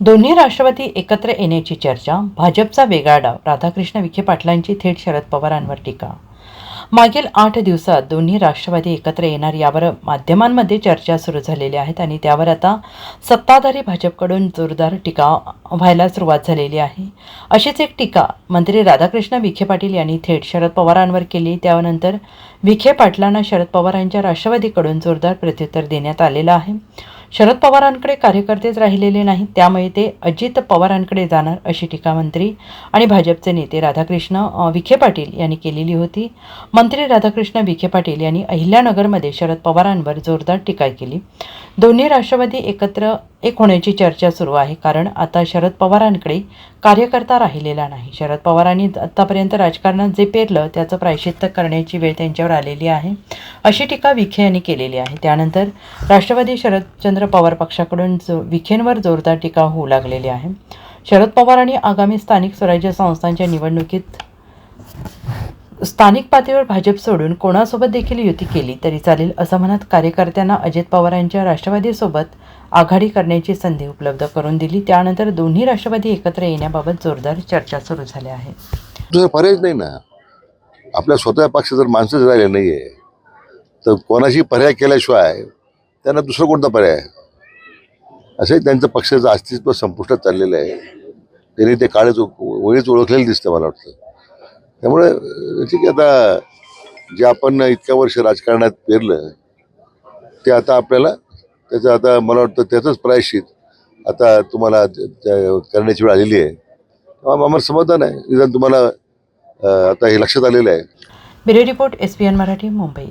दोन्ही राष्ट्रवादी एकत्र येण्याची चर्चा भाजपचा वेगळा डाव राधाकृष्ण विखे पाटलांची थेट शरद पवारांवर टीका. मागील आठ दिवसात दोन्ही राष्ट्रवादी एकत्र येणार यावर माध्यमांमध्ये चर्चा सुरू झालेल्या आहेत आणि त्यावर आता सत्ताधारी भाजपकडून जोरदार टीका व्हायला सुरुवात झालेली आहे. अशीच एक टीका मंत्री राधाकृष्ण विखे पाटील यांनी थेट शरद पवारांवर केली. त्यानंतर विखे पाटलांना शरद पवारांच्या राष्ट्रवादीकडून जोरदार प्रत्युत्तर देण्यात आलेलं आहे. शरद पवारांकडे कार्यकर्तेच राहिलेले नाहीत. त्यामुळे ते अजित पवारांकडे जाणार अशी टीका मंत्री आणि भाजपचे नेते राधाकृष्ण विखे पाटील यांनी केलेली होती. मंत्री राधाकृष्ण विखे पाटील यांनी अहिल्यानगरमध्ये शरद पवारांवर जोरदार टीका केली. दोन्ही राष्ट्रवादी एकत्र एक होण्याची चर्चा सुरू आहे. कारण आता शरद पवारांकडे कार्यकर्ता राहिलेला नाही. शरद पवारांनी आत्तापर्यंत राजकारणात जे पेरलं त्याचं प्रायश्चित्त करण्याची वेळ त्यांच्यावर आलेली आहे. अशी टीका विखे यांनी केलेली आहे. त्यानंतर राष्ट्रवादी शरदचंद्र पवार पक्षाकडून जो विखेंवर जोरदार टीका होऊ लागलेली आहे. शरद पवारांनी आगामी स्थानिक स्वराज्य संस्थांच्या निवडणुकीत स्थानिक पातळीवर भाजप सोडून कोणासोबत देखील युती केली तरी चालेल असं म्हणत कार्यकर्त्यांना अजित पवारांच्या राष्ट्रवादीसोबत आघाडी करण्याची संधी उपलब्ध करून दिली. त्यानंतर दोन्ही राष्ट्रवादी एकत्र येण्याबाबत जोरदार चर्चा सुरू झाल्या आहेत. दुसरा पर्यायच नाही ना? आपल्या स्वतः पक्ष जर माणसंच राहिले नाही आहे तर कोणाशी पर्याय केल्याशिवाय त्यांना दुसरं कोणता पर्याय आहे? असंही त्यांचं पक्षाचं अस्तित्व संपुष्टात चाललेलं आहे. त्यांनी ते काळच वेळीच ओळखलेलं दिसतं मला वाटतं. त्यामुळे अं, ठीक आहे आता जे आपण इतक्या वर्ष राजकारणात पेरलं ते आता आपल्याला त्याचं आता मला वाटतं त्याचंच प्रायश्चित आता तुम्हाला त्या- करण्याची वेळ आलेली आहे. आम्हाला समाधान आहे. निदान तुम्हाला आता हे लक्षात आलेलं आहे. Bureau report S P N Marathi Mumbai.